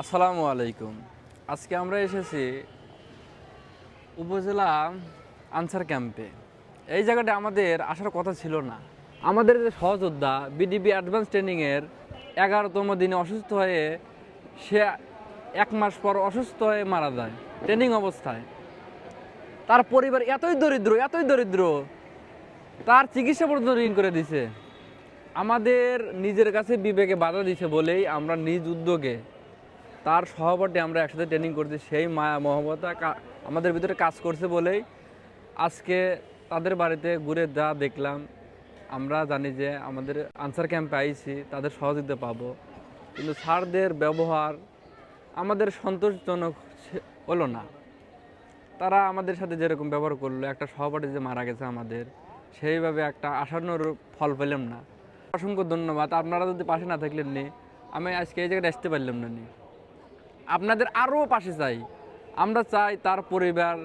আসসালামু আলাইকুম। আজকে আমরা এসেছি উপজেলা আনসার ক্যাম্পে। এই জায়গাটা আমাদের আসার কথা ছিল না। আমাদের যে সহযোদ্ধা বিডিবি অ্যাডভান্স ট্রেনিংয়ের এগারোতম দিনে অসুস্থ হয়ে সে এক মাস পর অসুস্থ হয়ে মারা যায় ট্রেনিং অবস্থায়। তার পরিবার এতই দরিদ্র এতই দরিদ্র, তার চিকিৎসা পর্যন্ত ঋণ করে দিছে। আমাদের নিজের কাছে বিবেকে বাধা দিছে বলেই আমরা নিজ উদ্যোগে তার সহপাঠে আমরা একসাথে ট্রেনিং করছি, সেই মায়া মহব্বতা আমাদের ভিতরে কাজ করছে বলেই আজকে তাদের বাড়িতে ঘুরে যা দেখলাম, আমরা জানি যে আমাদের আনসার ক্যাম্পে আইছি তাদের সহযোগিতা পাবো। কিন্তু স্যারদের ব্যবহার আমাদের সন্তোষজনক হলো না। তারা আমাদের সাথে যেরকম ব্যবহার করল, একটা সহপাঠী যে মারা গেছে আমাদের, সেইভাবে একটা আসানোর ফল পেলাম না। অসংখ্য ধন্যবাদ, আপনারা যদি পাশে না থাকলেন নি আমি আজকে এই জায়গায় আসতে পারলাম না নি। আপনাদের আরও পাশে চাই আমরা চাই তার পরিবার,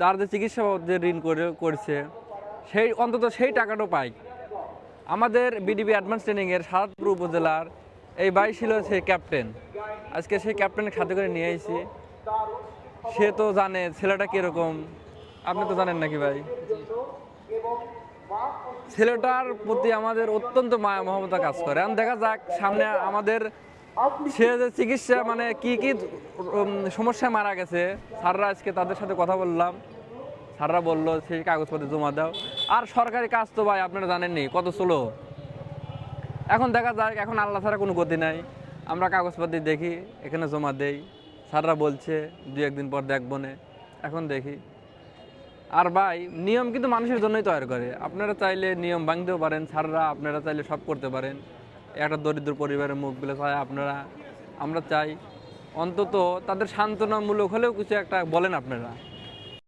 তার যে চিকিৎসা যে ঋণ করে, করছে, সেই, অন্তত সেই টাকাটাও পাই। আমাদের বিডিবি অ্যাডভান্স ট্রেনিংয়ের সাতপুর উপজেলার এই ভাই ছিল সেই ক্যাপ্টেন আজকে সেই ক্যাপ্টেনের সাথে করে নিয়ে আইছি। সে তো জানে ছেলেটা কীরকম। আপনি তো জানেন নাকি ভাই? ছেলেটার প্রতি আমাদের অত্যন্ত মায়া মহমতা কাজ করে। এখন দেখা যাক সামনে আমাদের সে যে চিকিৎসা মানে কি কি সমস্যায় মারা গেছে, স্যাররা আজকে তাদের সাথে কথা বললাম। স্যাররা বলল সেই কাগজপত্র জমা দাও। আর সরকারি কাজ তো ভাই, আপনারা জানেননি, কত স্লো। এখন দেখা যাক, এখন আল্লাহ ছাড়া কোনো গতি নাই। আমরা কাগজপত্র দেখি, এখানে জমা দেই। স্যাররা বলছে দু একদিন পর দেখব নে। এখন দেখি। আর ভাই, নিয়ম কিন্তু মানুষের জন্যই তৈরি করে। আপনারা চাইলে নিয়ম ভাঙতেও পারেন, স্যাররা আপনারা চাইলে সব করতে পারেন। একটা দরিদ্র পরিবারের মুখ বলে চাই আপনারা, আমরা চাই অন্তত তাদের সান্ত্বনামূলক হলেও কিছু একটা বলেন আপনারা।